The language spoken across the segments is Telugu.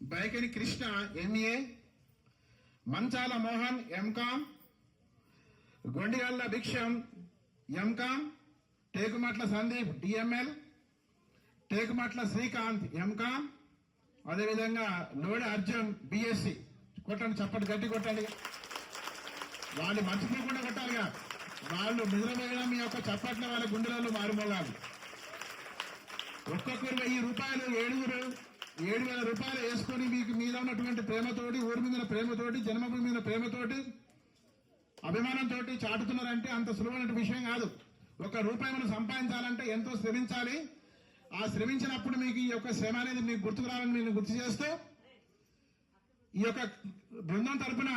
బైకని Krishna MA Manchala Mohan MCom Gondigalla Bhiksham MCom Tekumatla Sandeep DML Tekumatla Srikanth MCom అదేవిధంగా లోడి అర్జున్ బిఎస్సి కొట్టండి చప్పటి గట్టి కొట్టండి. వాళ్ళు మర్చిపోకుండా కొట్టాలిగా వాళ్ళు నిద్రపోయిన మీ యొక్క చప్పట్ల వాళ్ళ గుండెలలో మారుమోగాలి. ఒక్కొక్కరు వెయ్యి రూపాయలు ఏడుగురు ఏడు వేల రూపాయలు వేసుకొని మీకు మీద ఉన్నటువంటి ప్రేమతోటి ఊరి మీద ప్రేమతోటి జన్మభూమి మీద ప్రేమతోటి అభిమానంతో చాటుతున్నారంటే అంత సులువైన విషయం కాదు. ఒక రూపాయి మనం సంపాదించాలంటే ఎంతో శ్రమించాలి. ఆ శ్రమించినప్పుడు మీకు ఈ యొక్క శ్రమ అనేది మీకు గుర్తుకు రావాలని నేను గుర్తు చేస్తూ ఈ యొక్క బృందం తరపున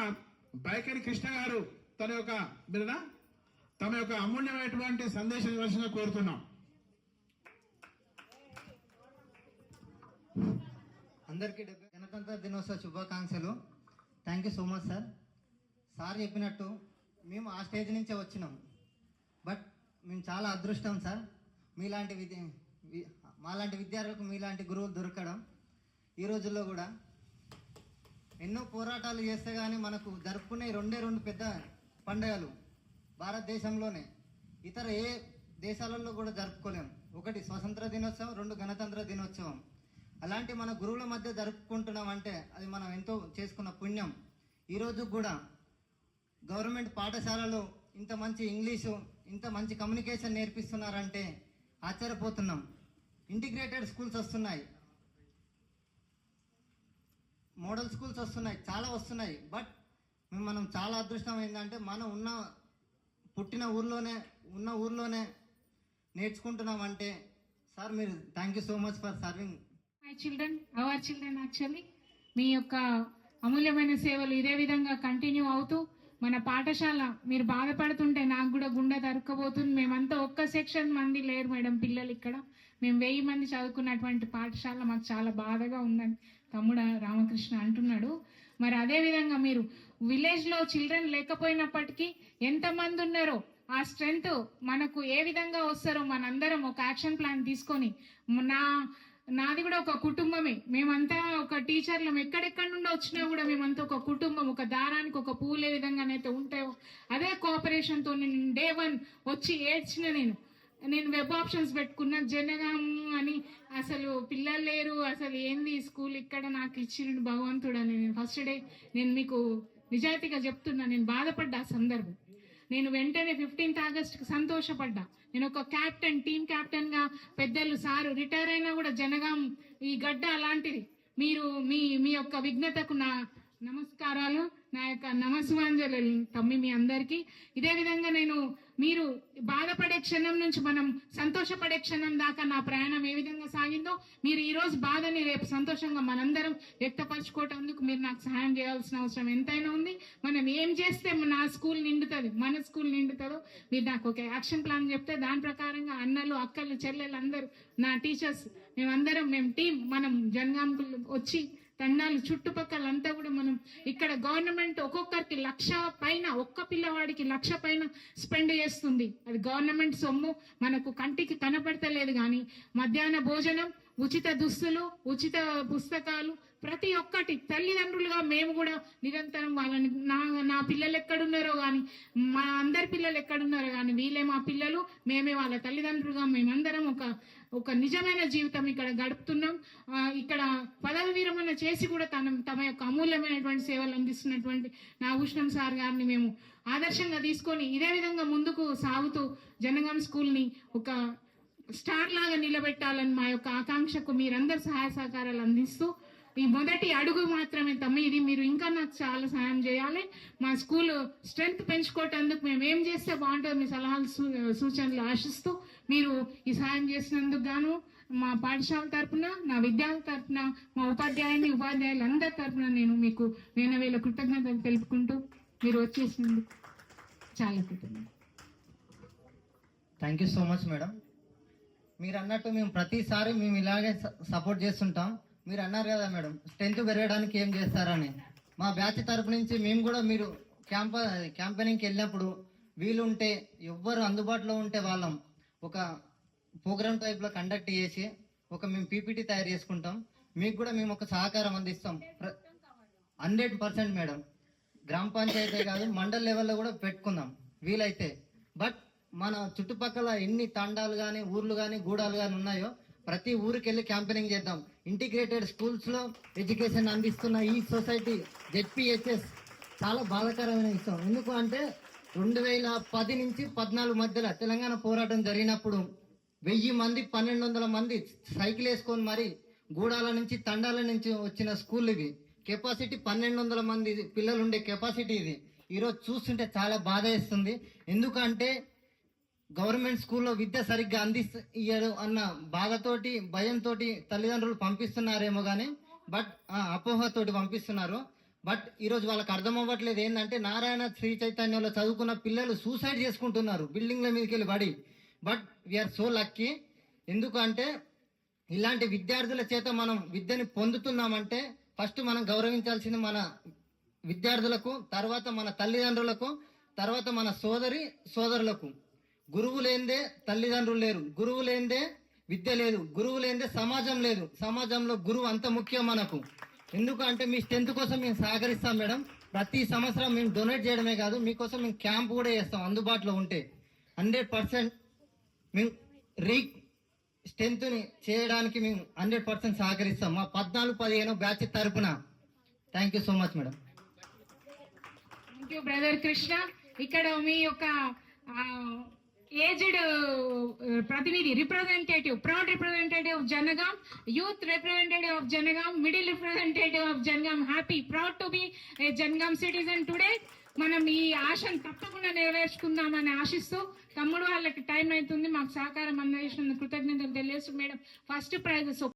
బైకరి కృష్ణ గారు తన యొక్క తమ యొక్క అమూల్యమైనటువంటి సందేశం ఇవ్వాల్సిందిగా కోరుతున్నాం. అందరికీ గణతంత్ర దినోత్సవ శుభాకాంక్షలు. Thank you so much sir sir చెప్పినట్టు మేము ఆ స్టేజ్ నుంచే వచ్చినాం. బట్ మేము చాలా అదృష్టం సార్ మీలాంటి విద్య మాలాంటి విద్యార్థులకు మీలాంటి గురువులు దొరకడం ఈ రోజుల్లో కూడా ఎన్నో పోరాటాలు చేస్తే కానీ మనకు జరుపుకునే రెండే రెండు పెద్ద పండుగలు భారతదేశంలోనే. ఇతర ఏ దేశాలలో కూడా జరుపుకోలేము ఒకటి స్వతంత్ర దినోత్సవం రెండు గణతంత్ర దినోత్సవం. అలాంటి మన గురువుల మధ్య జరుపుకుంటున్నాం అంటే అది మనం ఎంతో చేసుకున్న పుణ్యం. ఈరోజు కూడా గవర్నమెంట్ పాఠశాలలో ఇంత మంచి ఇంగ్లీషు ఇంత మంచి కమ్యూనికేషన్ నేర్పిస్తున్నారంటే ఆశ్చర్యపోతున్నాం. ఇంటిగ్రేటెడ్ స్కూల్స్ వస్తున్నాయి. మోడల్ స్కూల్స్ వస్తున్నాయి చాలా వస్తున్నాయి. బట్ మనం చాలా అదృష్టం ఏంటంటే మనం ఉన్న పుట్టిన ఊర్లోనే ఉన్న ఊర్లోనే నేర్చుకుంటున్నామంటే సార్ మీరు thank you so much for serving my children our children actually మీ యొక్క అమూల్యమైన సేవలు ఇదే విధంగా కంటిన్యూ అవుతూ మన పాఠశాల మీరు బాధపడుతుంటే నాకు కూడా గుండె తరుక్కబోతుంది మేమంతా ఒక్క సెక్షన్ మంది లేరు మేడం పిల్లలు ఇక్కడ. మేము వెయ్యి మంది చదువుకున్నటువంటి పాఠశాల మాకు చాలా బాధగా ఉందని తమ్ముడు రామకృష్ణ అంటున్నాడు. మరి అదే విధంగా మీరు విలేజ్లో చిల్డ్రన్ లేకపోయినప్పటికీ ఎంతమంది ఉన్నారో ఆ స్ట్రెంగ్త్ మనకు ఏ విధంగా వస్తారో మనందరం ఒక యాక్షన్ ప్లాన్ తీసుకొని నా నాది కూడా ఒక కుటుంబమే. మేమంతా ఒక టీచర్లం. ఎక్కడెక్కడి నుండి వచ్చినా కూడా మేమంతా ఒక కుటుంబం. ఒక దారానికి ఒక పూలే విధంగానైతే ఉంటాయో అదే కోఆపరేషన్తో నేను డే వన్ వచ్చి ఏడ్చిన నేను. నేను వెబ్ ఆప్షన్స్ పెట్టుకున్న. జనగాము అని అసలు పిల్లలు లేరు. అసలు ఏంది స్కూల్ ఇక్కడ నాకు ఇచ్చిన భగవంతుడు అని నేను ఫస్ట్ డే నేను మీకు నిజాయితీగా చెప్తున్నా. నేను బాధపడ్డా ఆ సందర్భం. నేను వెంటనే ఫిఫ్టీన్త్ ఆగస్ట్కి సంతోషపడ్డా. నేను ఒక క్యాప్టెన్ టీం కెప్టెన్గా పెద్దలు సారు రిటైర్ అయినా కూడా జనగాం ఈ గడ్డ అలాంటిది మీరు మీ మీ యొక్క విఘ్నతకు నా నమస్కారాలు. నా యొక్క నమస్వాంజలి తమ్మి మీ అందరికి. ఇదే విధంగా నేను మీరు బాధపడే క్షణం నుంచి మనం సంతోషపడే క్షణం దాకా నా ప్రయాణం ఏ విధంగా సాగిందో మీరు ఈ రోజు బాధని రేపు సంతోషంగా మనందరం వ్యక్తపరచుకోవటందుకు మీరు నాకు సహాయం చేయాల్సిన అవసరం ఎంతైనా ఉంది. మనం ఏం చేస్తే నా స్కూల్ నిండుతుంది మన స్కూల్ నిండుతుందో మీరు నాకు ఒక యాక్షన్ ప్లాన్ చెప్తే దాని ప్రకారంగా అన్నలు అక్కలు చెల్లెలు అందరూ నా టీచర్స్ మేమందరం మేము టీం మనం జనగాంకులు వచ్చి తన్నాలు చుట్టుపక్కల అంతా కూడా మనం ఇక్కడ గవర్నమెంట్ ఒక్కొక్కరికి లక్ష పైన ఒక్క పిల్లవాడికి లక్ష పైన స్పెండ్ చేస్తుంది. అది గవర్నమెంట్ సొమ్ము మనకు కంటికి కనపడతలేదు కానీ మధ్యాహ్న భోజనం ఉచిత దుస్తులు ఉచిత పుస్తకాలు ప్రతి ఒక్కటి తల్లిదండ్రులుగా మేము కూడా నిరంతరం వాళ్ళని నా నా పిల్లలు ఎక్కడున్నారో కానీ మా అందరి పిల్లలు ఎక్కడున్నారో కానీ వీళ్ళే మా పిల్లలు మేమే వాళ్ళ తల్లిదండ్రులుగా మేమందరం ఒక ఒక నిజమైన జీవితం ఇక్కడ గడుపుతున్నాం. ఇక్కడ పదవి విరమణ చేసి కూడా తన తమ యొక్క అమూల్యమైనటువంటి సేవలు అందిస్తున్నటువంటి నాగభూషణం సార్ గారిని మేము ఆదర్శంగా తీసుకొని ఇదే విధంగా ముందుకు సాగుతూ జనగం స్కూల్ని ఒక స్టార్ లాగా నిలబెట్టాలని మా యొక్క ఆకాంక్షకు మీరందరు సహాయ సహకారాలు అందిస్తూ ఈ మొదటి అడుగు మాత్రమే తమ్మి. ఇది మీరు ఇంకా నాకు చాలా సహాయం చేయాలి. మా స్కూల్ స్ట్రెంగ్త్ పెంచుకోవటందుకు మేము ఏం చేస్తే బాగుంటుంది మీ సలహాలు సూ- సూచనలు ఆశిస్తూ మీరు ఈ సహాయం చేసినందుకు గాను మా పాఠశాల తరపున నా విద్యార్థుల తరపున మా ఉపాధ్యాయుని ఉపాధ్యాయులు అందరి తరపున నేను మీకు నేను వీళ్ళ కృతజ్ఞతలు తెలుపుకుంటూ మీరు వచ్చేసినందుకు చాలా కృతజ్ఞత thank you so much madam మీరు అన్నట్టు మేము ప్రతిసారి మేము ఇలాగే సపోర్ట్ చేస్తుంటాం. మీరు అన్నారు కదా మేడం స్ట్రెంత్ పెరగడానికి ఏం చేస్తారని. మా బ్యాచ్ తరపు నుంచి మేము కూడా మీరు క్యాంప క్యాంపెయినింగ్కి వెళ్ళినప్పుడు వీలు ఉంటే ఎవ్వరు అందుబాటులో ఉంటే వాళ్ళం. ఒక ప్రోగ్రామ్ టైప్లో కండక్ట్ చేసి ఒక మేము పీపీటీ తయారు చేసుకుంటాం. మీకు కూడా మేము ఒక సహకారం అందిస్తాం. Hundred percent madam. గ్రామ పంచాయతీ కాదు మండల్ లెవెల్లో కూడా పెట్టుకుందాం. వీలైతే. బట్ మన చుట్టుపక్కల ఎన్ని తండాలు కానీ ఊర్లు కానీ గూడాలు కానీ ఉన్నాయో ప్రతి ఊరికి వెళ్ళి క్యాంపెయినింగ్ చేద్దాం. ఇంటిగ్రేటెడ్ స్కూల్స్లో ఎడ్యుకేషన్ అందిస్తున్న ఈ సొసైటీ జెడ్పిహెచ్ఎస్ చాలా బాధాకరమైన విషయం. ఎందుకు అంటే రెండు వేల పది నుంచి పద్నాలుగు మధ్యలో తెలంగాణ పోరాటం జరిగినప్పుడు వెయ్యి మంది పన్నెండు వందల మంది సైకిల్ వేసుకొని మరి గూడాల నుంచి తండాల నుంచి వచ్చిన స్కూల్ ఇవి. కెపాసిటీ పన్నెండు వందల మంది పిల్లలు ఉండే కెపాసిటీ ఇది. ఈరోజు చూస్తుంటే చాలా బాధ వేస్తుంది. ఎందుకంటే గవర్నమెంట్ స్కూల్లో విద్య సరిగ్గా అందియ్యరు అన్న బాధతోటి భయంతో తల్లిదండ్రులు పంపిస్తున్నారేమో కానీ బట్ అపోహతోటి పంపిస్తున్నారు. బట్ ఈరోజు వాళ్ళకి అర్థం అవ్వట్లేదు ఏంటంటే నారాయణ శ్రీ చైతన్యంలో చదువుకున్న పిల్లలు సూసైడ్ చేసుకుంటున్నారు బిల్డింగ్ల మీదకి వెళ్ళి పడి. బట్ వీఆర్ సో లక్కీ ఎందుకంటే ఇలాంటి విద్యార్థుల చేత మనం విద్యని పొందుతున్నామంటే ఫస్ట్ మనం గౌరవించాల్సింది మన విద్యార్థులకు తర్వాత మన తల్లిదండ్రులకు తర్వాత మన సోదరి సోదరులకు. గురువు లేనిదే తల్లిదండ్రులు లేరు. గురువు లేనిదే విద్య లేదు. గురువు లేనిదే సమాజం లేదు. సమాజంలో గురువు అంత ముఖ్యం మనకు. ఎందుకంటే మీ స్ట్రెంత్ కోసం మేము సహకరిస్తాం మేడం. ప్రతి సంవత్సరం మేము డొనేట్ చేయడమే కాదు మీకోసం మేము క్యాంప్ కూడా చేస్తాం అందుబాటులో ఉంటే. హండ్రెడ్ పర్సెంట్ మేము రీ స్ట్రెంత్ని చేయడానికి మేము హండ్రెడ్ పర్సెంట్ సహకరిస్తాం. మా పద్నాలుగు పదిహేను బ్యాచ్ తరపున. Thank you so much madam. Thank you brother Krishna ఇక్కడ మీ యొక్క ఏజ్డ్ ప్రతినిధి representative proud representative of Jangaon youth representative of Jangaon middle representative of Jangaon happy proud to be a Jangaon citizen today మనం ఈ ఆశను తప్పకుండా నెరవేర్చుకుందామని ఆశిస్తూ తమ్ముడు వాళ్ళకి టైం అవుతుంది. మాకు సహకారం అందజేసినందుకు కృతజ్ఞతలు తెలియజేస్తూ మేడం ఫస్ట్ ప్రైజ్